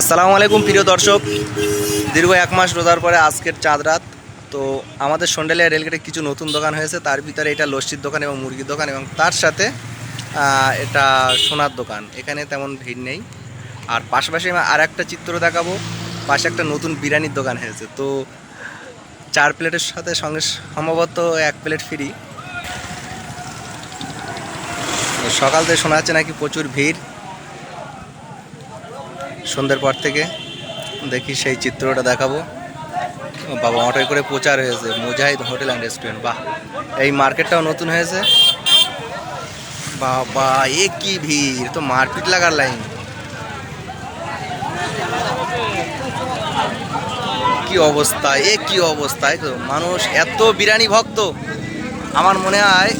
আসসালামু আলাইকুম, প্রিয় দর্শক। দীর্ঘ এক মাস রোজার পরে আজকের চাঁদ রাত। তো আমাদের সন্ডেলিয়া রেলগেটে কিছু নতুন দোকান হয়েছে। তার ভিতরে এটা লস্যির দোকান এবং মুরগির দোকান এবং তার সাথে এটা সোনার দোকান। এখানে তেমন ভিড় নেই। আর পাশাপাশি আমি আর একটা চিত্র দেখাবো। পাশে একটা নতুন বিরিয়ানির দোকান হয়েছে। তো চার প্লেটের সাথে সঙ্গে সম্ভবত এক প্লেট ফ্রি। সকাল থেকে শোনা যাচ্ছে নাকি প্রচুর ভিড়। সন্ধ্যের পর থেকে দেখি সেই চিত্রটা দেখাবো। বাবা, অটোয় করে প্রচার হয়েছে, মুজাহিদ হোটেল অ্যান্ড রেস্টুরেন্ট। বাহ, এই মার্কেটটাও নতুন হয়েছে। বাবা, এ কি ভিড় তো মারপিট লাগার লাইন। কি অবস্থা, এ কি অবস্থা তো মানুষ এত বিরিয়ানি ভক্ত। আমার মনে হয়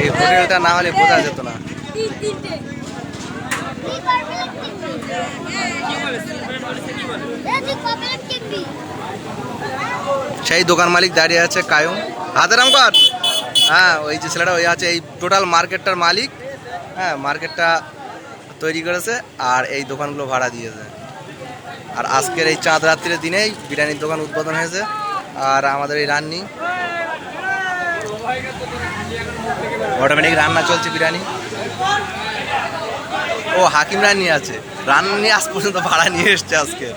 এই হোটেলটা না হলে বোঝা যেত না। সেই দোকান মালিক দাঁড়িয়ে আছে কায়ুম। হাতে রাম কর হ্যাঁ ওই যে ছেলেটা ওই আছে, এই টোটাল মার্কেটটার মালিক। হ্যাঁ মার্কেটটা তৈরি করেছে আর এই দোকানগুলো ভাড়া দিয়েছে। আর আজকের এই চাঁদ রাত্রির দিনেই বিরিয়ানির দোকান উদ্বোধন হয়েছে। আর আমাদের এই রান্নি। অটোমেটিক রান্না চলছে বিরিয়ানি। ও, হাকিম রান্নি আছে। রান্নি আজ পর্যন্ত ভাড়া নিয়ে এসছে আজকে।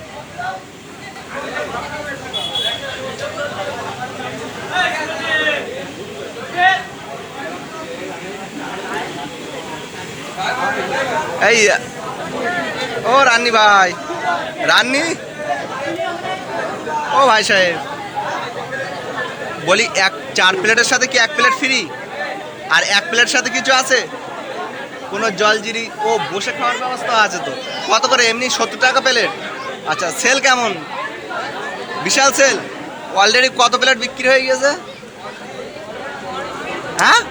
এই, ও, রান্নি ভাই। রান্নি? ও ভাই সাহেব। বলি, এক, চার প্লেটের সাথে কি এক প্লেট ফ্রি আর এক প্লেট সাথে কিছু আছে? কোনো জলজিরি ও বসে খাওয়ার ব্যবস্থা আছে তো। কত করে? এমনি সত্তর টাকা প্লেট। আচ্ছা সেল কেমন? বিশাল সেল। অলরেডি কত প্লেট বিক্রি হয়ে গেছে হ্যাঁ?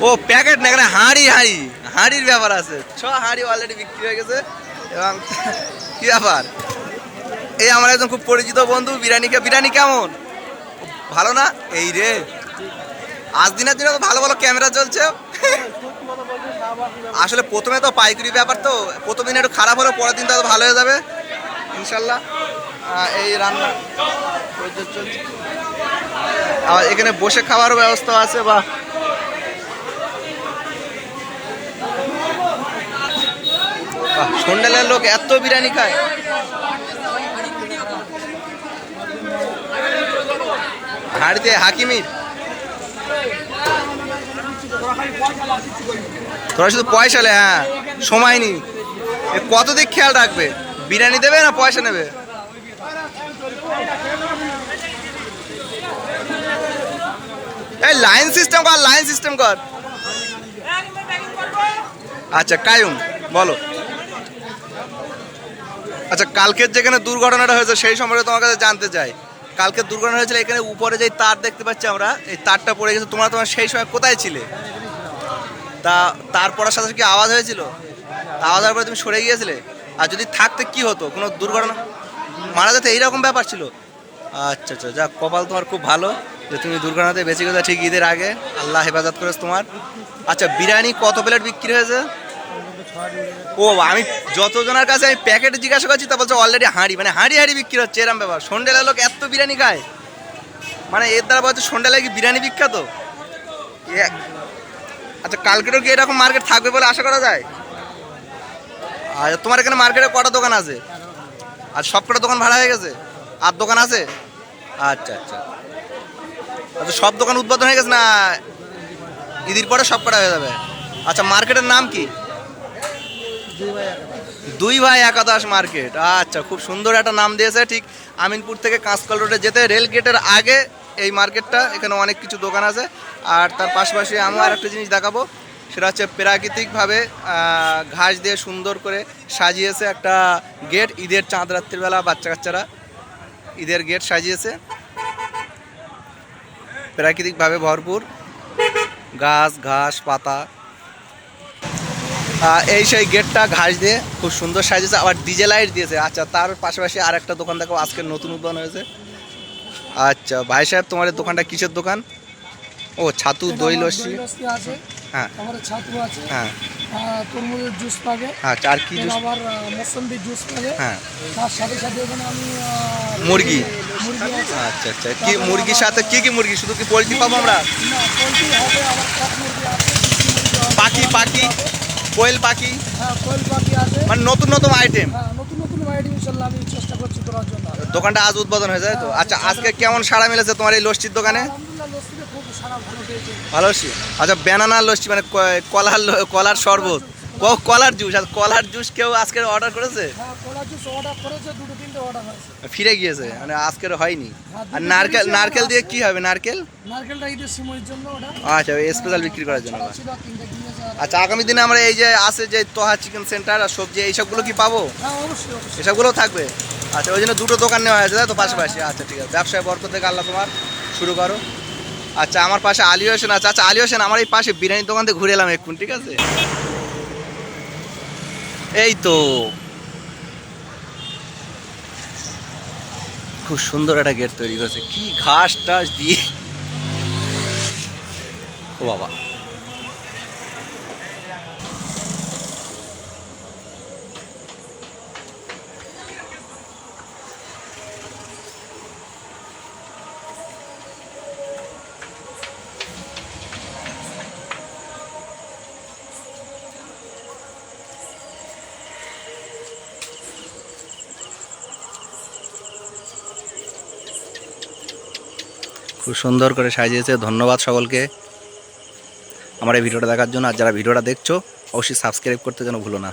ও প্যাকেট না, এখানে হাঁড়ি হাঁড়ি। হাঁড়ির ব্যাপার আছে। ছ হাঁড়ি অলরেডি বিক্রি হয়ে গেছে। এবং কী ব্যাপার? এই আমার একজন খুব পরিচিত বন্ধু বিরিয়ানিকে বিরিয়ানি কেমন? ভালো না? এই রে। আজ দিনের দিনে তো ভালো ভালো ক্যামেরা চলছে। আসলে প্রথমে তো পাইকারি ব্যাপার তো, প্রথম দিন একটু খারাপ হলে, পরের দিন তো ভালো হয়ে যাবে, ইনশাল্লাহ। এই রান্না। আর এখানে বসে খাওয়ারও ব্যবস্থা আছে বা সন্ডেলের লোক এত বিরিয়ানি খায়। হাড়িতে হাকিমির। তোরা শুধু পয়সা লে হ্যাঁ সময় নি কত দিক খেয়াল রাখবে? বিরিয়ানি দেবে না পয়সা নেবে? এই লাইন সিস্টেম কর, লাইন সিস্টেম কর। আচ্ছা কায়ুম, বলো। আচ্ছা কালকের যেখানে দুর্ঘটনাটা হয়েছে, সেই সম্পর্কে তোমার কাছে জানতে চাই। কালকে দুর্ঘটনা হয়েছিল, এখানে উপরে যে তার দেখতে পাচ্ছি আমরা, এই তারটা পড়ে গেছে। তোমরা তোমার সেই সময় কোথায় ছিলে? তা তার পড়ার সাথে কি আওয়াজ হয়েছিল? আওয়াজ হওয়ার পরে তুমি সরে গিয়েছিলে? আর যদি থাকতে কি হতো? কোনো দুর্ঘটনা? মারা যেতে এইরকম ব্যাপার ছিল? আচ্ছা আচ্ছা যাক, কপাল তোমার খুব ভালো যে তুমি দুর্ঘটনাতে বেঁচে গেছো ঠিক ঈদের আগে। আল্লাহ হেফাজত করেছে তোমার। আচ্ছা বিরিয়ানি কত প্লেট বিক্রি হয়েছে? ও, আমি যতজনের কাছে আমি প্যাকেট জিজ্ঞাসা করছি তা বলছে অলরেডি হাঁড়ি। মানে হাঁড়ি হাঁড়ি বিক্রি হচ্ছে, এরম ব্যাপার। সন্ডেলের লোক এত বিরিয়ানি খায়। মানে এর দ্বারা বলছে সন্ডেলে কি বিরিয়ানি বিখ্যাত? আচ্ছা কালকেও কি এরকম মার্কেট থাকবে বলে আশা করা যায়? আর তোমার এখানে মার্কেটে কটা দোকান আছে? আর সব কটা দোকান ভাড়া হয়ে গেছে? আর দোকান আছে? আচ্ছা আচ্ছা। আচ্ছা সব দোকান উদ্বোধন হয়ে গেছে না ঈদের পরে সব কটা হয়ে যাবে? আচ্ছা মার্কেটের নাম কি? দুই ভাই একাদশ মার্কেট আচ্ছা খুব সুন্দর একটা নাম দিয়েছে, ঠিক আমিনপুর থেকে কাঁচকল রোডে যেতে রেল গেটের আগে এই মার্কেটটা, এখানে অনেক কিছু দোকান আছে। আর তার পাশাপাশি আমি আর একটা জিনিস দেখাবো, সেটা হচ্ছে প্রাকৃতিকভাবে ঘাস দিয়ে সুন্দর করে সাজিয়েছে একটা গেট, ঈদের চাঁদ রাত্রিবেলা বাচ্চা কাচ্চারা। ঈদের গেট সাজিয়েছে। প্রাকৃতিকভাবে ভরপুর। গাছ, ঘাস, পাতা। এই সেই গেটটা ঘাস দিয়ে খুব সুন্দর সাজিয়েছে, আবার ডিজে লাইট দিয়েছে। আচ্ছা তার পাশাপাশি আর একটা দোকান দেখো আজকে নতুন উদ্বোধন হয়েছে। আচ্ছা ভাই সাহেব তোমার দোকানটা কিসের দোকান? ও ছাতু দই লস্যি। আছে হ্যাঁ। আমার ছাতু আছে হ্যাঁ। তরমুজের জুস পাবে। আচ্ছা আর কি জুস? আবার মৌসম্বি জুস পাবে। হ্যাঁ। তার সাথে সাথে এখানে আমি মুরগি। আচ্ছা আচ্ছা। কি মুরগির সাথে কি কি মুরগি? শুধু কি পোলট্রি পাবো আমরা? না পোলট্রি হবে আবার মুরগি আছে দেশি মুরগি হবে, পাখি। পাখি কোয়েল পাখি? হ্যাঁ কোয়েল পাখি আছে। মানে নতুন নতুন আইটেম হ্যাঁ নতুন নতুন ভ্যারাইটি ইনশাল্লাহ আমি চেষ্টা করছি করার জন্য। দোকানটা আজ উদ্বোধন হয়ে যায় তো আচ্ছা আজকে কেমন সাড়া মিলেছে তোমার এই লস্যির দোকানে? ভালো আচ্ছা ব্যানানার লস্যি মানে কলার কলার শরবত। কলার জুস আর কলার জুস কেউ আজকে অর্ডার করেছে? হ্যাঁ ফিরে গিয়েছে মানে আজকের হয়নি। হ্যাঁ, আর নারকেল নারকেল দিয়ে। কি হবে নারকেল? আচ্ছা স্পেশাল বিক্রি করার জন্য। আচ্ছা আগামী দিনে আমরা এই যে আছে যে তোহা চিকেন সেন্টার আর সবজি এইসবগুলো কি পাবো? হ্যাঁ অবশ্যই অবশ্যই। এসবগুলো থাকবে? আচ্ছা ওই জন্য দুটো দোকান নেওয়া হয়েছে তাই তো? পাশাপাশি। আচ্ছা ঠিক আছে। ব্যবসায় বরকত থেকে আল্লাহ তোমার শুরু করো। আচ্ছা আমার পাশে আলী হোসেন আছে। আচ্ছা আলী হোসেন আমার এই পাশে বিরিয়ানির দোকান থেকে ঘুরে এলাম এক্ষুন ঠিক আছে? এই তো। খুব সুন্দর একটা গেট তৈরি করেছে। কি ঘাস টাস দিয়ে। ও বাবা। খুব সুন্দর করে সাজিয়েছে। ধন্যবাদ সকলকে আমার এই ভিডিওটা দেখার জন্য। আর যারা ভিডিওটা দেখছ, অবশ্যই সাবস্ক্রাইব করতে যেন ভুলো না।